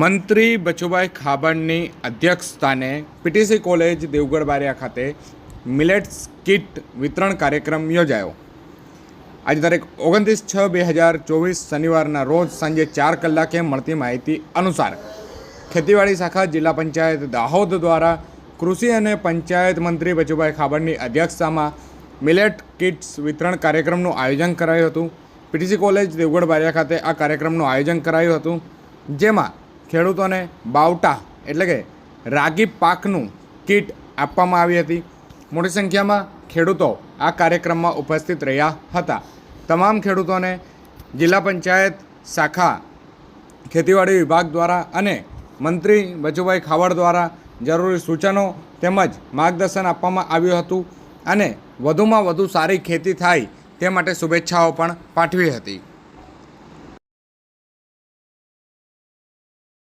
મંત્રી બચુભાઈ ખાબડની અધ્યક્ષસ્થાને PTC college Devgadh Baria ખાતે મિલેટ્સ કિટ વિતરણ કાર્યક્રમ યોજાયો. આજે તારીખ ઓગણત્રીસ છ બે હજાર ચોવીસ શનિવારના રોજ સાંજે ચાર કલાકે મળતી માહિતી અનુસાર ખેતીવાડી શાખા જિલ્લા પંચાયત દાહોદ દ્વારા કૃષિ અને પંચાયત મંત્રી બચુભાઈ ખાબડની અધ્યક્ષતામાં મિલેટ કિટ્સ વિતરણ કાર્યક્રમનું આયોજન કરાયું હતું. પીટીસી કોલેજ દેવગઢ બારિયા ખાતે આ કાર્યક્રમનું આયોજન કરાયું હતું. જેમાં ખેડૂતોને બાવટા એટલે કે રાગી પાકનું કીટ આપવામાં આવી હતી. મોટી સંખ્યામાં ખેડૂતો આ કાર્યક્રમમાં ઉપસ્થિત રહ્યા હતા. તમામ ખેડૂતોને જિલ્લા પંચાયત, શાખા, ખેતીવાડી વિભાગ દ્વારા અને મંત્રી બચુભાઈ ખાવડ દ્વારા જરૂરી સૂચનો તેમજ માર્ગદર્શન આપવામાં આવ્યું હતું અને વધુમાં વધુ સારી ખેતી થાય તે માટે શુભેચ્છાઓ પણ પાઠવી હતી.